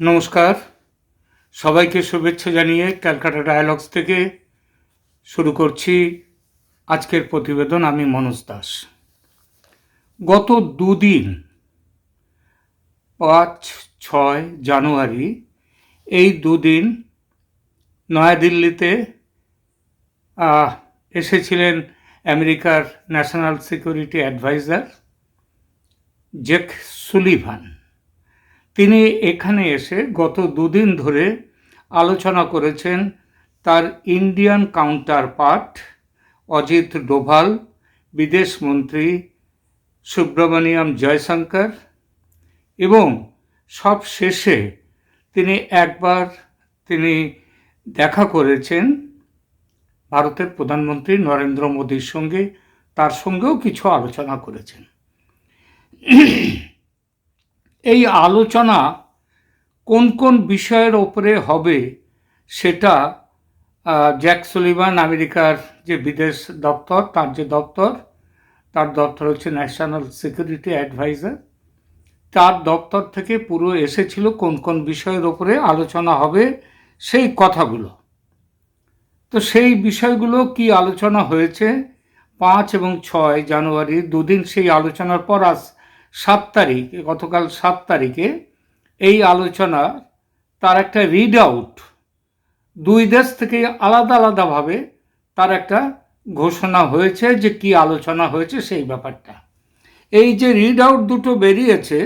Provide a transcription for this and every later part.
নমস্কার। সবাইকে শুভেচ্ছা জানিয়ে ক্যালকাটা ডায়ালগস থেকে শুরু করছি আজকের প্রতিবেদন আমি মনোজ দাস। গত দুদিন, পাঁচ ছয় জানুয়ারি, এই দুদিন নয়াদিল্লিতে এসেছিলেন আমেরিকার national security adviser Jake Sullivan. তিনি এখানে এসে গত দুদিন ধরে আলোচনা করেছেন তার Indian counterpart Ajit Doval বিদেশমন্ত্রী সুব্রমণিয়াম জয়শঙ্কর এবং সব শেষে তিনি একবার তিনি দেখা করেছেন ভারতের প্রধানমন্ত্রী নরেন্দ্র মোদীর সঙ্গে, তার সঙ্গেও কিছু আলোচনা করেছেন। এই আলোচনা কোন কোন বিষয়ের ওপরে হবে সেটা জ্যাক সুলিভান, আমেরিকার যে বিদেশ দপ্তর, তার যে দপ্তর, তার দপ্তর হচ্ছে ন্যাশনাল সিকিউরিটি অ্যাডভাইজার। তার দপ্তর থেকে পুরো এসেছিল কোন কোন বিষয়ের ওপরে আলোচনা হবে সেই কথাগুলো। তো সেই বিষয়গুলো কি আলোচনা হয়েছে? পাঁচ এবং ছয় জানুয়ারি, দুদিন সেই আলোচনার পর আজ সাত তারিখ, গতকাল সাত তারিখে এই আলোচনা, তার একটা রিড আউট দুই দেশ থেকে আলাদা আলাদাভাবে তার একটা ঘোষণা হয়েছে যে কি আলোচনা হয়েছে সেই ব্যাপারটা। এই যে রিড আউট দুটো বেরিয়েছে,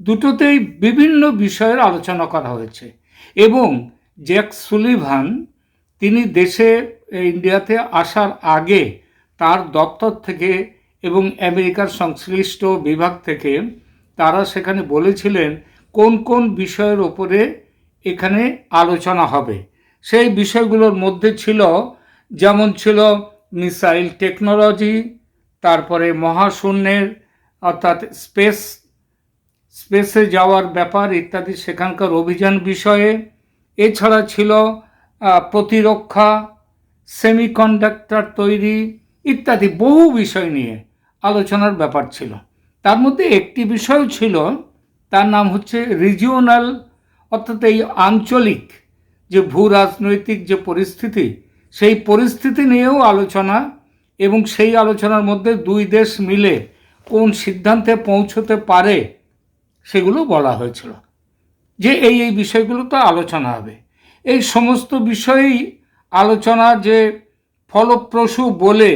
দুটোতেই বিভিন্ন বিষয়ের আলোচনা করা হয়েছে এবং জ্যাক সুলিভান, তিনি দেশে ইন্ডিয়াতে আসার আগে তার দপ্তর থেকে এবং আমেরিকার সংশ্লিষ্ট বিভাগ থেকে তারা সেখানে বলেছিলেন কোন কোন বিষয়ের ওপরে এখানে আলোচনা হবে। সেই বিষয়গুলোর মধ্যে ছিল, যেমন ছিল মিসাইল টেকনোলজি, তারপরে মহাশূন্যের অর্থাৎ স্পেস, স্পেসে যাওয়ার ব্যাপার ইত্যাদি সেখানকার অভিযান বিষয়ে। এছাড়া ছিল প্রতিরক্ষা, সেমিকন্ডাক্টর তৈরি ইত্যাদি বহু বিষয় নিয়ে। আলোচনার ব্যাপার ছিল। তার মধ্যে একটি বিষয় ছিল, তার নাম হচ্ছে রিজিওনাল অর্থাৎ এই আঞ্চলিক যে ভূ রাজনৈতিক যে পরিস্থিতি, সেই পরিস্থিতি নিয়েও আলোচনা এবং সেই আলোচনার মধ্যে দুই দেশ মিলে কোন সিদ্ধান্তে পৌঁছতে পারে সেগুলো বলা হয়েছিল। যে এই এই বিষয়গুলো তো আলোচনা হবে। এই সমস্ত বিষয়েই আলোচনা যে ফলপ্রসূ বলে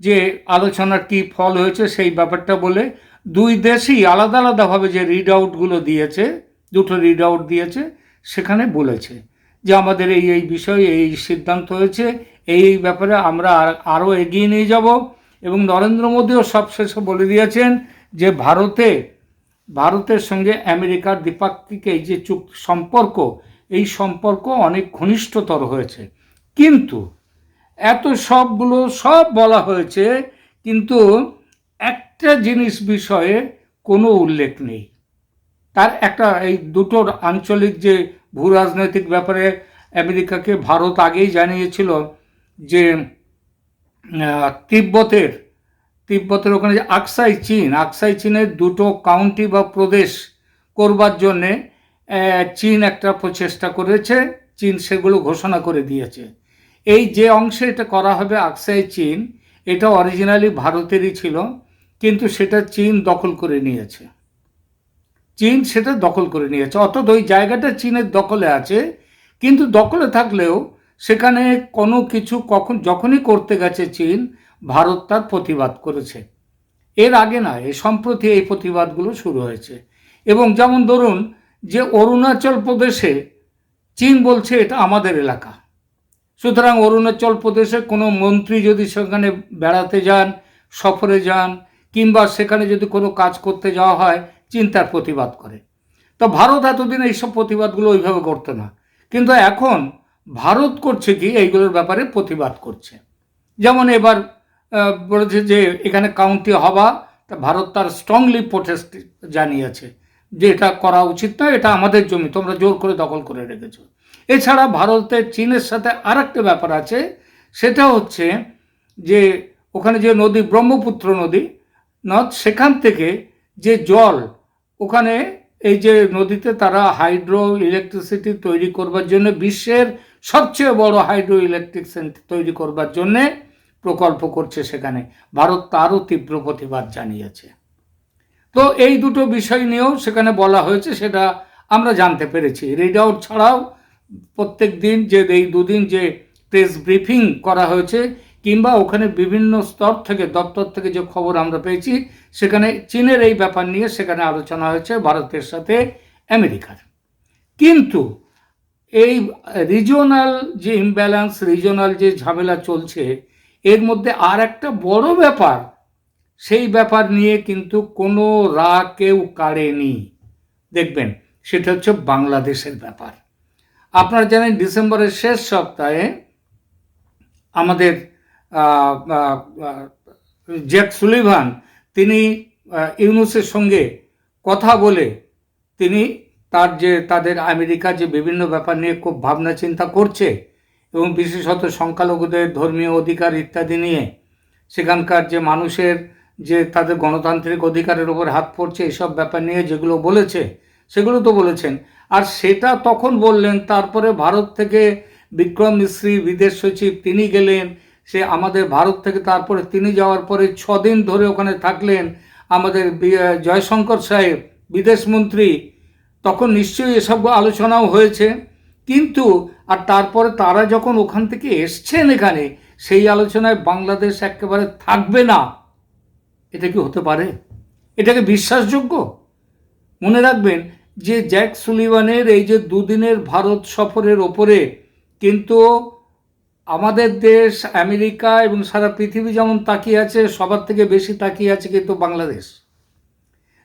যে আলোচনার কি ফল হয়েছে সেই ব্যাপারটা বলে দুই দেশই আলাদা আলাদাভাবে যে রিড আউটগুলো দিয়েছে, দুটো রিড আউট দিয়েছে, সেখানে বলেছে যে আমাদের এই এই বিষয়ে এই সিদ্ধান্ত হয়েছে, এই এই ব্যাপারে আমরা আর- আরও এগিয়ে নিয়ে যাব এবং নরেন্দ্র মোদীও সবশেষে বলে দিয়েছেন যে ভারতে, ভারতের সঙ্গে আমেরিকার দ্বিপাক্ষিক এই যে চুক সম্পর্ক, এই সম্পর্ক অনেক ঘনিষ্ঠতর হয়েছে। কিন্তু এত সবগুলো সব বলা হয়েছে, কিন্তু একটা জিনিস বিষয়ে কোনো উল্লেখ নেই। তার একটা এই দুটোর আঞ্চলিক যে ভূ রাজনৈতিক ব্যাপারে আমেরিকাকে ভারত আগেই জানিয়েছিল যে তিব্বতের তিব্বতের ওখানে যে আকসাই চীন, আকসাই চীনের দুটো কাউন্টি বা প্রদেশ করবার জন্যে চীন একটা প্রচেষ্টা করেছে, চীন সেগুলো ঘোষণা করে দিয়েছে। এই যে অংশে এটা করা হবে আকসাই চীন এটা অরিজিনালি ভারতেরই ছিল, কিন্তু সেটা চীন দখল করে নিয়েছে। চীন সেটা দখল করে নিয়েছে। অর্থাৎ ওই জায়গাটা চীনের দখলে আছে, কিন্তু দখলে থাকলেও সেখানে কোনো কিছু কখন, যখনই করতে গেছে চীন ভারত তার প্রতিবাদ করেছে। এর আগে না, এ সম্প্রতি এই প্রতিবাদগুলো শুরু হয়েছে। এবং যেমন ধরুন যে অরুণাচল প্রদেশে চীন বলছে, এটা আমাদের এলাকা। সুতরাং অরুণাচল প্রদেশে কোনো মন্ত্রী যদি সেখানে বেড়াতে যান, সফরে যান, কিংবা সেখানে যদি কোনো কাজ করতে যাওয়া হয়, চিন্তার প্রতিবাদ করে। তো ভারত এতদিন এইসব প্রতিবাদগুলো ওইভাবে করতো না। কিন্তু এখন ভারত করছে কি, এইগুলোর ব্যাপারে প্রতিবাদ করছে। যেমন এবার বলেছে যে এখানে কাউন্টি হওয়া তা ভারত তার স্ট্রংলি প্রোটেস্ট জানিয়েছে যে এটা করা উচিত নয়, এটা আমাদের জমি, তোমরা জোর করে দখল করে রেখেছো। এছাড়া ভারতের চীনের সাথে আর একটা ব্যাপার আছে, সেটা হচ্ছে যে ওখানে যে নদী, ব্রহ্মপুত্র নদী, নদ, সেখান থেকে যে জল, ওখানে এই যে নদীতে তারা হাইড্রো ইলেকট্রিসিটি তৈরি করবার জন্য, বিশ্বের সবচেয়ে বড় হাইড্রো ইলেকট্রিক তৈরি করবার জন্যে প্রকল্প করছে সেখানে। ভারত তারও তীব্র প্রতিবাদ জানিয়েছে। তো এই দুটো বিষয় নিয়েও সেখানে বলা হয়েছে, সেটা আমরা জানতে পেরেছি। রিড আউট ছাড়াও প্রত্যেক দিন যে, এই দুদিন যে প্রেস ব্রিফিং করা হয়েছে, কিংবা ওখানে বিভিন্ন স্তর থেকে, দপ্তর থেকে যে খবর আমরা পেয়েছি, সেখানে চীনের এই ব্যাপার নিয়ে সেখানে আলোচনা হয়েছে ভারতের সাথে আমেরিকার। কিন্তু এই রিজিওনাল যে ইমব্যালেন্স রিজিওনাল যে ঝামেলা চলছে, এর মধ্যে আর একটা বড় ব্যাপার, সেই ব্যাপার নিয়ে কিন্তু কোনো রা কেউ কাড়েনি। দেখবেন, সেটা হচ্ছে বাংলাদেশের ব্যাপার। আপনারা জানেন ডিসেম্বরের শেষ সপ্তাহে আমাদের জ্যাক সুলিভান, তিনি ইউনুসের সঙ্গে কথা বলে তিনি তার যে, তাদের আমেরিকা যে বিভিন্ন ব্যাপার নিয়ে খুব ভাবনা চিন্তা করছে এবং বিশেষত সংখ্যালঘুদের ধর্মীয় অধিকার ইত্যাদি নিয়ে, সেখানকার যে মানুষের যে তাদের গণতান্ত্রিক অধিকারের ওপর হাত পড়ছে, এসব ব্যাপার নিয়ে যেগুলো বলেছে, সেগুলো তো বলেছেন। আর সেটা তখন বললেন, তারপরে ভারত থেকে বিক্রম মিশ্রি বিদেশ সচিব তিনি গেলেন। সে আমাদের ভারত থেকে তারপরে তিনি যাওয়ার পরে ছদিন ধরে ওখানে থাকলেন আমাদের জয়শঙ্কর সাহেব বিদেশমন্ত্রী তখন নিশ্চয়ই এসব আলোচনাও হয়েছে। কিন্তু, আর তারপরে তারা যখন ওখান থেকে এসছেন এখানে, সেই আলোচনায় বাংলাদেশ একেবারে থাকবে না। এটা কি হতে পারে? এটাকে বিশ্বাসযোগ্য? মনে রাখবেন যে জ্যাক সুলিভানের এই যে দুদিনের ভারত সফরের ওপরে কিন্তু আমাদের দেশ, আমেরিকা এবং সারা পৃথিবী যেমন তাকিয়ে আছে, সবার থেকে বেশি তাকিয়ে আছে কিন্তু বাংলাদেশ।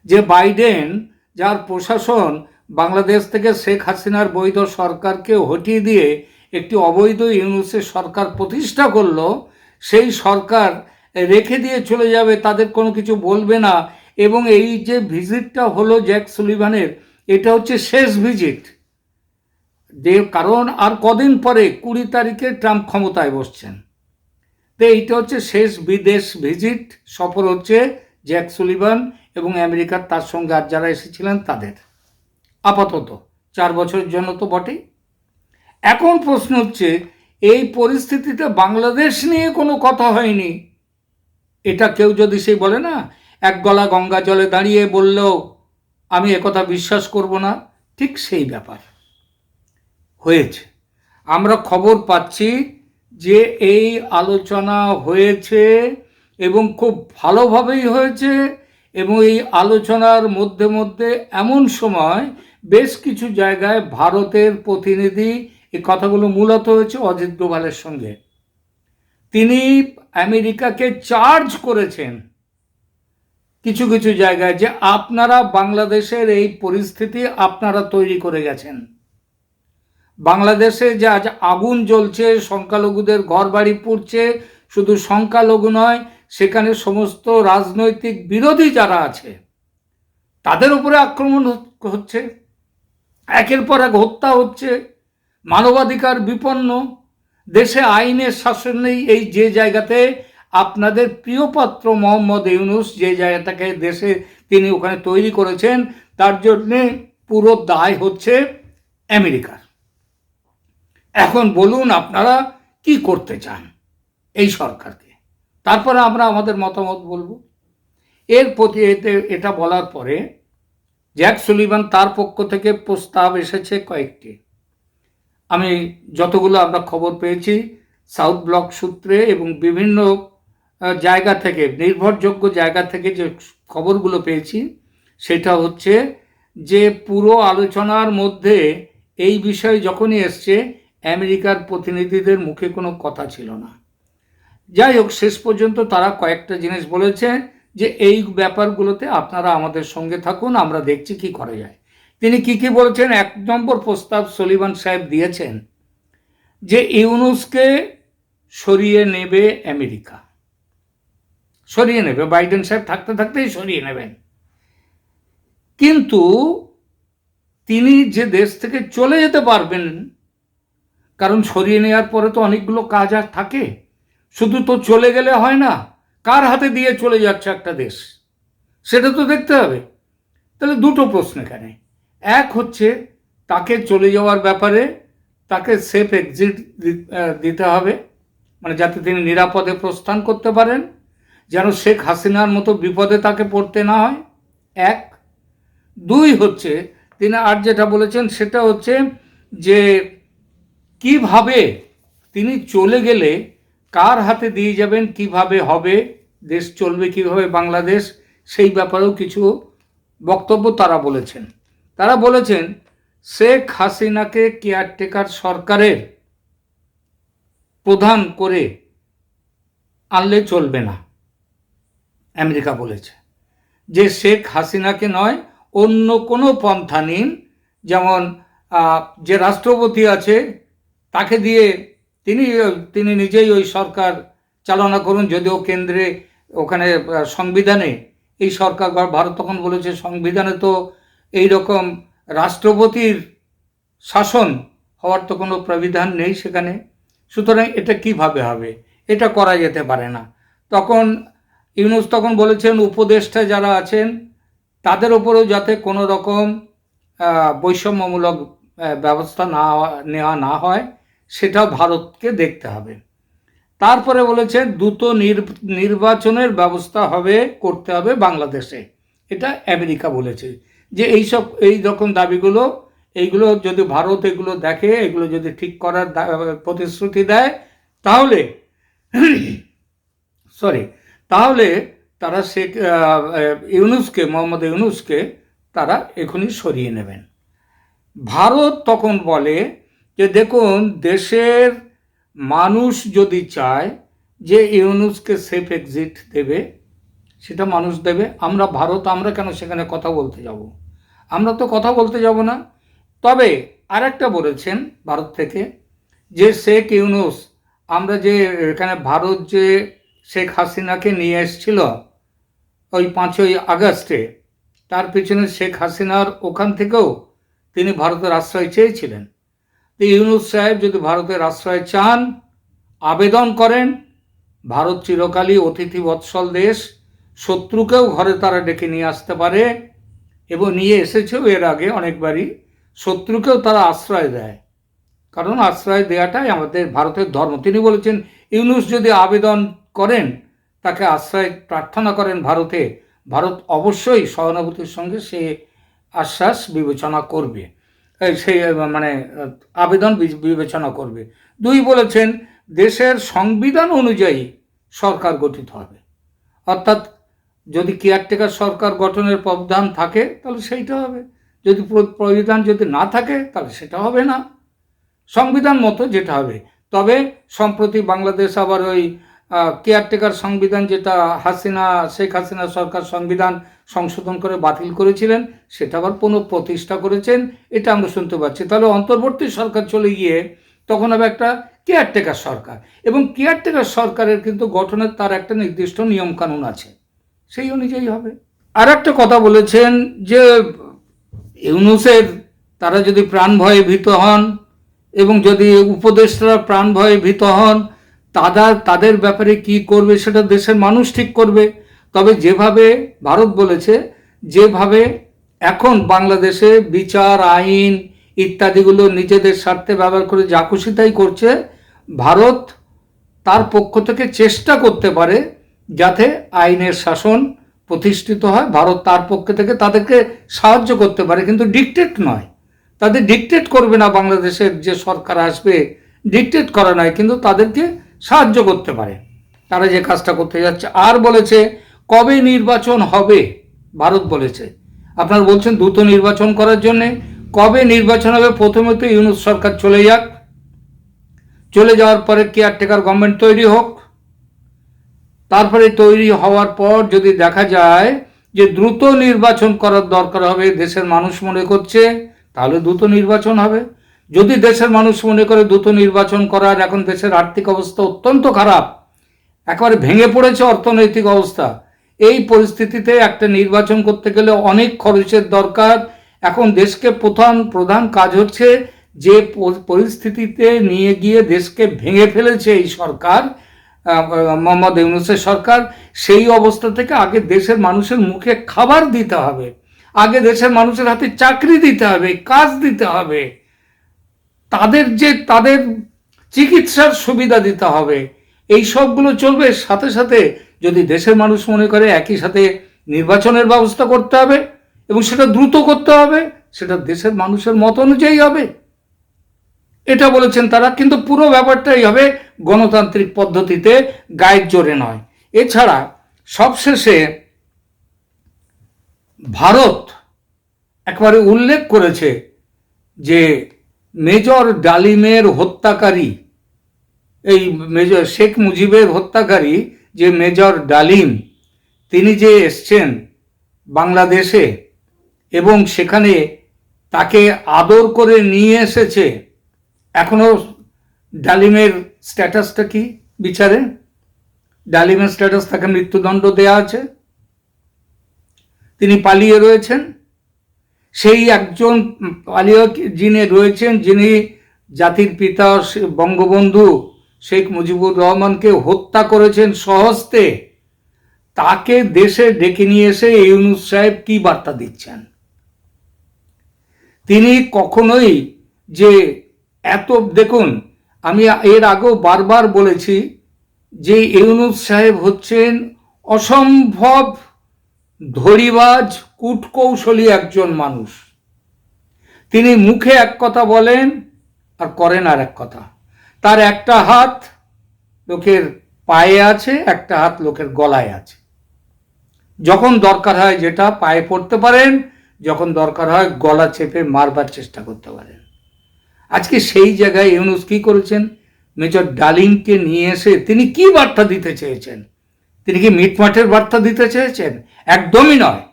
যে বাইডেন, যার প্রশাসন বাংলাদেশ থেকে শেখ হাসিনার বৈধ সরকারকে হটিয়ে দিয়ে একটি অবৈধ ইউনুসের সরকার প্রতিষ্ঠা করল, সেই সরকার রেখে দিয়ে চলে যাবে, তাদের কোনো কিছু বলবে না। এবং এই যে ভিজিটটা হলো জ্যাক সুলিভানের এটা হচ্ছে শেষ ভিজিট। যে কারণ আর কদিন পরে কুড়ি তারিখে ট্রাম্প ক্ষমতায় বসছেন। তো এইটা হচ্ছে শেষ বিদেশ ভিজিট, সফর হচ্ছে জ্যাক সুলিভান এবং আমেরিকার তার সঙ্গে আর যারা এসেছিলেন তাদের। আপাতত চার বছরের জন্য তো বটেই। এখন প্রশ্ন হচ্ছে, এই পরিস্থিতিতে বাংলাদেশ নিয়ে কোনো কথা হয়নি? এটা কেউ যদি সেই বলে না, এক গলা গঙ্গা জলে দাঁড়িয়ে বললেও আমি একথা বিশ্বাস করব না, ঠিক সেই ব্যাপার। হয়েছে। আমরা খবর পাচ্ছি যে এই আলোচনা হয়েছে এবং খুব ভালোভাবেই হয়েছে এবং এই আলোচনার মধ্যে মধ্যে এমন সময় বেশ কিছু জায়গায় ভারতের প্রতিনিধি এই কথাগুলো মূলত হয়েছে অজিত ডোভালের সঙ্গে। তিনি আমেরিকাকে চার্জ করেছেন। কিছু কিছু জায়গায় যে আপনারা বাংলাদেশের এই পরিস্থিতি আপনারা তৈরি করে গেছেন। বাংলাদেশে যে আজ আগুন জ্বলছে, সংখ্যালঘুদের ঘর বাড়ি পুড়ছে, শুধু সংখ্যালঘু নয়, সেখানে সমস্ত রাজনৈতিক বিরোধী যারা আছে, তাদের উপরে আক্রমণ হচ্ছে। একের পর এক হত্যা হচ্ছে, মানবাধিকার বিপন্ন, দেশে আইনের শাসন নেই এই যে জায়গাতে আপনাদের প্রিয়পাত্র মোহাম্মদ ইউনুস যে জায়গাটাকে দেশে তিনি ওখানে তৈরি করেছেন, তার জন্যে পুরো দায় হচ্ছে আমেরিকার। এখন বলুন আপনারা কি করতে চান এই সরকারকে? তারপরে আমরা আমাদের মতামত বলব। এর প্রতি এতে এটা বলার পরে জ্যাক সুলিভান তার পক্ষ থেকে প্রস্তাব এসেছে কয়েকটি। আমি যতগুলো আমরা খবর পেয়েছি, সাউথ ব্লক সূত্রে এবং বিভিন্ন জায়গা থেকে, নির্ভরযোগ্য জায়গা থেকে যে খবরগুলো পেয়েছি, সেটা হচ্ছে যে পুরো আলোচনার মধ্যে এই বিষয়ে যখনই এসছে, আমেরিকার প্রতিনিধিদের মুখে কোনো কথা ছিল না। যাই হোক, শেষ পর্যন্ত তারা কয়েকটা জিনিস বলেছে যে এই ব্যাপারগুলোতে আপনারা আমাদের সঙ্গে থাকুন, আমরা দেখছি কি করা যায়। তিনি কি কি বলেছেন? এক নম্বর প্রস্তাব সলিমান সাহেব দিয়েছেন যে ইউনুসকে সরিয়ে নেবে আমেরিকা। সরিয়ে নেবে বাইডেন সাহেব থাকতে থাকতেই সরিয়ে নেবেন। কিন্তু তিনি যে দেশ থেকে চলে যেতে পারবেন, কারণ সরিয়ে নেওয়ার পরে তো অনেকগুলো কাজ আর থাকে। শুধু তো চলে গেলে হয় না, কার হাতে দিয়ে চলে যাচ্ছে একটা দেশ? সেটা তো দেখতে হবে। তাহলে দুটো প্রশ্ন এখানে। এক হচ্ছে, তাকে চলে যাওয়ার ব্যাপারে তাকে সেফ এক্সিট দিতে হবে মানে যাতে তিনি নিরাপদে প্রস্থান করতে পারেন। যেন শেখ হাসিনার মতো বিপদে তাকে পড়তে না হয়। এক। দুই হচ্ছে, তিনি আর যেটা বলেছেন সেটা হচ্ছে যে কীভাবে তিনি চলে গেলে, কার হাতে দিয়ে যাবেন, কীভাবে হবে, দেশ চলবে, কীভাবে বাংলাদেশ, সেই ব্যাপারেও কিছু বক্তব্য তারা বলেছেন। তারা বলেছেন, শেখ হাসিনাকে কেয়ারটেকার সরকারের প্রধান করে আনলে চলবে না। আমেরিকা বলেছে যে শেখ হাসিনাকে নয়, অন্য কোনো পন্থা নিন যেমন যে রাষ্ট্রপতি আছে, তাকে দিয়ে তিনি তিনি নিজেই ওই সরকার চালনা করুন, যদিও কেন্দ্রে ওখানে সংবিধানে এই সরকার, ভারত তখন বলেছে সংবিধানে তো এই রকম রাষ্ট্রপতির শাসন হওয়ার তো কোনো প্রবিধান নেই সেখানে। সুতরাং এটা কীভাবে হবে? এটা করা যেতে পারে না। তখন ইউনুস তখন বলেছেন, উপদেষ্টা যারা আছেন, তাদের ওপরেও যাতে কোনো রকম বৈষম্যমূলক ব্যবস্থা না, নেওয়া না হয়, সেটাও ভারতকে দেখতে হবে। তারপরে বলেছেন, দ্রুত নির- নির্বাচনের ব্যবস্থা হবে, করতে হবে বাংলাদেশে। এটা আমেরিকা বলেছে। যে এইসব, এই রকম দাবিগুলো, এইগুলো যদি ভারত এগুলো দেখে, এগুলো যদি ঠিক করার প্রতিশ্রুতি দেয়, তাহলে, সরি তাহলে তারা আহ, ইউনুসকে মোহাম্মদ ইউনুসকে তারা এখনই সরিয়ে নেবেন। ভারত তখন বলে যে দেখুন দেশের মানুষ যদি চায় যে ইউনুসকে সেফ এক্সিট দেবে সেটা মানুষ দেবে। আমরা ভারত আমরা কেন সেখানে কথা বলতে যাব? আমরা তো কথা বলতে যাব না। তবে আরেকটা বলেছেন ভারত থেকে যে শেখ ইউনুস আমরা যে এখানে ভারত যে শেখ হাসিনাকে নিয়ে এসেছিল ওই পাঁচই আগস্টে। তার পিছনে শেখ হাসিনার ওখান থেকেও তিনি ভারতের আশ্রয় চেয়েছিলেন। তো ইউনুস সাহেব যদি ভারতের আশ্রয় চান, আবেদন করেন, ভারত চিরকালই অতিথি বৎসল দেশ, শত্রুকেও ঘরে তারা ডেকে নিয়ে আসতে পারে এবং নিয়ে এসেছেও এর আগে অনেকবারই, শত্রুকেও তারা আশ্রয় দেয়। কারণ আশ্রয় দেওয়াটাই আমাদের ভারতের ধর্ম। তিনি বলেছেন, ইউনুস যদি আবেদন করেন, তাকে আশ্রয় প্রার্থনা করেন ভারতে, ভারত অবশ্যই সহানুভূতির সঙ্গে সে আশ্বাস বিবেচনা করবে। সেই মানে আবেদন বিবেচনা করবে। দুই বলেছেন, দেশের সংবিধান অনুযায়ী সরকার গঠিত হবে। অর্থাৎ যদি কেয়ারটেকার সরকার গঠনের প্রবিধান থাকে, তাহলে সেইটা হবে। যদি প্র- প্রবিধান যদি না থাকে, তাহলে সেটা হবে না। সংবিধান মতো যেটা হবে। তবে সম্প্রতি বাংলাদেশ আবার ওই কেয়ারটেকার সংবিধান যেটা হাসিনা, শেখ হাসিনা সরকার সংবিধান সংশোধন করে বাতিল করেছিলেন, সেটা আবার পুনঃ প্রতিষ্ঠা করেছেন, এটা আমরা শুনতে পাচ্ছি। তাহলে অন্তর্বর্তী সরকার চলে গিয়ে তখন হবে একটা কেয়ারটেকার সরকার এবং কেয়ারটেকার সরকারের কিন্তু গঠনের তার একটা নির্দিষ্ট নিয়মকানুন আছে, সেই অনুযায়ী হবে। আর একটা কথা বলেছেন যে ইউনুসের তারা যদি প্রাণ ভয়ে ভীত হন এবং যদি উপদেষ্টারা প্রাণ ভয়ে ভীত হন তারা তাদের ব্যাপারে কি করবে সেটা দেশের মানুষ ঠিক করবে। তবে যেভাবে ভারত বলেছে, যেভাবে এখন বাংলাদেশে বিচার, আইন ইত্যাদিগুলো নিজেদের স্বার্থে ব্যবহার করে যা খুশি তাই করছে, ভারত তার পক্ষ থেকে চেষ্টা করতে পারে যাতে আইনের শাসন প্রতিষ্ঠিত হয়। ভারত তার পক্ষ থেকে তাদেরকে সাহায্য করতে পারে, কিন্তু ডিকটেট নয়। তাদের ডিকটেট করবে না বাংলাদেশের যে সরকার আসবে ডিকটেট করা নয় কিন্তু তাদেরকে সাহায্য করতে পারে। তারা যে কাজটা করতে যাচ্ছে। আর বলেছে, কবে নির্বাচন হবে? ভারত বলেছে। আপনারা বলছেন দ্রুত নির্বাচন করার জন্যে। কবে নির্বাচন হবে? প্রথমে তো ইউনুস সরকার চলে যাক। চলে যাওয়ার পরে কেয়ারটেকার গভর্নমেন্ট তৈরি হোক। তারপরে তৈরি হওয়ার পর যদি দেখা যায় যে দ্রুত নির্বাচন করার দরকার হবে, দেশের মানুষ মনে করছে, তাহলে দ্রুত নির্বাচন হবে। যদি দেশের মানুষ মনে করে দ্রুত নির্বাচন করার এখন দেশের আর্থিক অবস্থা অত্যন্ত খারাপ, একেবারে ভেঙে পড়েছে অর্থনৈতিক অবস্থা, এই পরিস্থিতিতে একটা নির্বাচন করতে গেলে অনেক খরচের দরকার। এখন দেশকে প্রধান প্রধান কাজ হচ্ছে যে পরিস্থিতিতে নিয়ে গিয়ে দেশকে ভেঙে ফেলেছে এই সরকার মোহাম্মদ ইউনুসের সরকার। সেই অবস্থা থেকে আগে দেশের মানুষের মুখে খাবার দিতে হবে, আগে দেশের মানুষের হাতে চাকরি দিতে হবে, কাজ দিতে হবে। তাদের যে, তাদের চিকিৎসার সুবিধা দিতে হবে, এই সবগুলো চলবে। সাথে সাথে যদি দেশের মানুষ মনে করে একই সাথে নির্বাচনের ব্যবস্থা করতে হবে এবং সেটা দ্রুত করতে হবে, সেটা দেশের মানুষের মত অনুযায়ী হবে। এটা বলেছেন তারা, কিন্তু পুরো ব্যাপারটাই হবে গণতান্ত্রিক পদ্ধতিতে গায়ের জোরে নয়। এছাড়া সবশেষে ভারত একবারে উল্লেখ করেছে যে মেজর ডালিমের হত্যাকারী, এই মেজর শেখ মুজিবের হত্যাকারী যে মেজর ডালিম, তিনি যে এসছেন বাংলাদেশে এবং সেখানে তাকে আদর করে নিয়ে এসেছে, এখনও ডালিমের স্ট্যাটাসটা কি বিচারে? ডালিমের স্ট্যাটাস, তাকে মৃত্যুদণ্ড দেয়া আছে। তিনি পালিয়ে রয়েছেন। সেই একজন পালিয়ে যিনি রয়েছেন, যিনি জাতির পিতা বঙ্গবন্ধু শেখ মুজিবুর রহমানকে হত্যা করেছেন সহস্তে, তাকে দেশে ডেকে নিয়ে এসে ইউনুস সাহেব কি বার্তা দিচ্ছেন? তিনি কখনোই যে এত, দেখুন, আমি এর আগেও বারবার বলেছি যে ইউনুস সাহেব হচ্ছেন অসম্ভব ধরিবাজ কূটকৌশলী একজন মানুষ। তিনি মুখে এক কথা বলেন আর করেন আর এক কথা। তার একটা হাত লোকের পায়ে আছে, একটা হাত লোকের গলায় আছে। যখন দরকার হয় যেটা পায়ে পড়তে পারেন, যখন দরকার হয় গলা চেপে মারবার চেষ্টা করতে পারেন। আজকে সেই জায়গায় ইউনুস কি করেছেন? মেজর ডালিংকে নিয়ে এসে তিনি কি বার্তা দিতে চেয়েছেন? তিনি কি মিটমাটের বার্তা দিতে চেয়েছেন? একদমই নয়।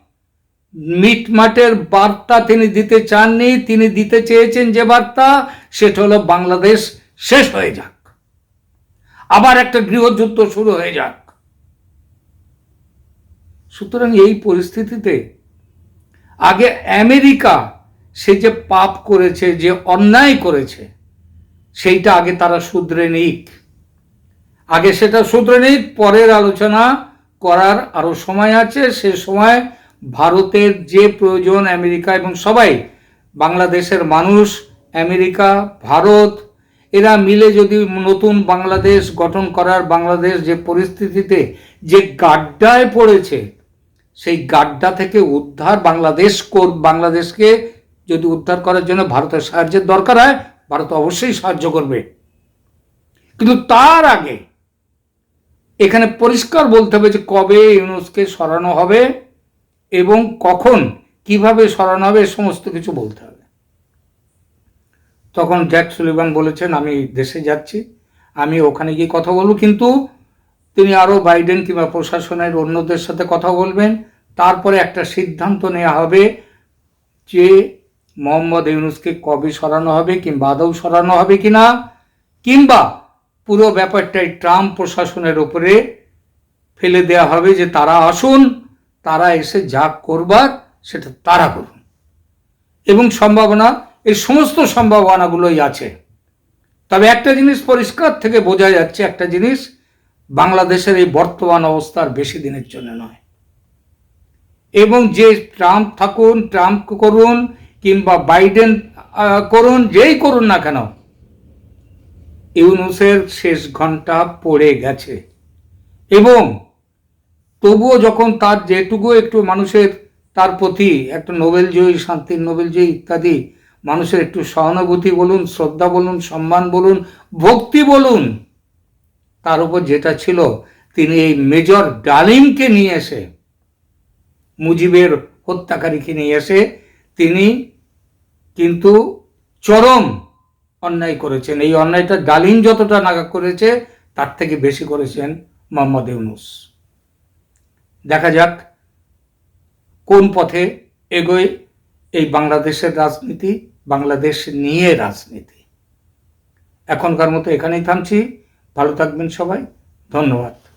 মিটমাটের বার্তা তিনি দিতে চাননি, তিনি দিতে চেয়েছেন যে বার্তা, সেটা হলো বাংলাদেশ শেষ হয়ে যাক। আবার একটা গৃহযুদ্ধ শুরু হয়ে যাক। সুতরাং এই পরিস্থিতিতে আগে আমেরিকা সে যে পাপ করেছে, যে অন্যায় করেছে, সেইটা আগে তারা শুধরে নিক। আগে সেটা শুধরে নিক, পরের আলোচনা করার আরও সময় আছে, সে সময় ভারতের যে প্রয়োজন আমেরিকা এবং সবাই, বাংলাদেশের মানুষ, আমেরিকা, ভারত, এরা মিলে যদি নতুন বাংলাদেশ গঠন করার বাংলাদেশ যে পরিস্থিতিতে যে গাড্ডায় পড়েছে, সেই গাড্ডা থেকে উদ্ধার বাংলাদেশ কর, বাংলাদেশকে যদি উদ্ধার করার জন্য ভারতের সাহায্যের দরকার হয়, ভারত অবশ্যই সাহায্য করবে। কিন্তু তার আগে এখানে পরিষ্কার বলতে হবে যে কবে ইউনুসকে সরানো হবে এবং কখন কীভাবে সরানো হবে সমস্ত কিছু বলতে হবে। তখন জ্যাক সুলিবান বলেছেন, আমি দেশে যাচ্ছি, আমি ওখানে গিয়ে কথা বলব। কিন্তু তিনি আরও বাইডেন কিংবা প্রশাসনের অন্যদের সাথে কথা বলবেন। তারপরে একটা সিদ্ধান্ত নেওয়া হবে যে মোহাম্মদ ইউনুসকে কবে সরানো হবে কিংবা আদৌ সরানো হবে কি না কিংবা পুরো ব্যাপারটাই ট্রাম্প প্রশাসনের ওপরে ফেলে দেওয়া হবে যে তারা আসুন তারা এসে যা করবার সেটা তারা করুন। এবং সম্ভাবনা, এই সমস্ত সম্ভাবনাগুলোই আছে। তবে একটা জিনিস পরিষ্কার থেকে বোঝা যাচ্ছে, একটা জিনিস বাংলাদেশের এই বর্তমান অবস্থার বেশি দিনের জন্য নয়। এবং যে ট্রাম্প থাকুন, ট্রাম্প করুন, কিংবা বাইডেন করুন, যেই করুন না কেন, ইউনুসের শেষ ঘণ্টা পড়ে গেছে। এবং তবুও যখন তার যেটুকু একটু মানুষের তার প্রতি একটা নোবেল জয়ী, শান্তির নোবেল জয়ী ইত্যাদি, মানুষের একটু সহানুভূতি বলুন, শ্রদ্ধা বলুন, সম্মান বলুন, ভক্তি বলুন, তার উপর যেটা ছিল, তিনি এই মেজর ডালিমকে নিয়ে এসে, মুজিবের হত্যাকারীকে নিয়ে এসে তিনি কিন্তু চরম অন্যায় করেছেন। এই অন্যায়টা ডালিম যতটা নাগা করেছে, তার থেকে বেশি করেছেন মোহাম্মদ ইউনুস। দেখা যাক কোন পথে এগোয় এই বাংলাদেশের রাজনীতি, বাংলাদেশ নিয়ে রাজনীতি। এখনকার মতো এখানেই থামছি। ভালো থাকবেন সবাই। ধন্যবাদ।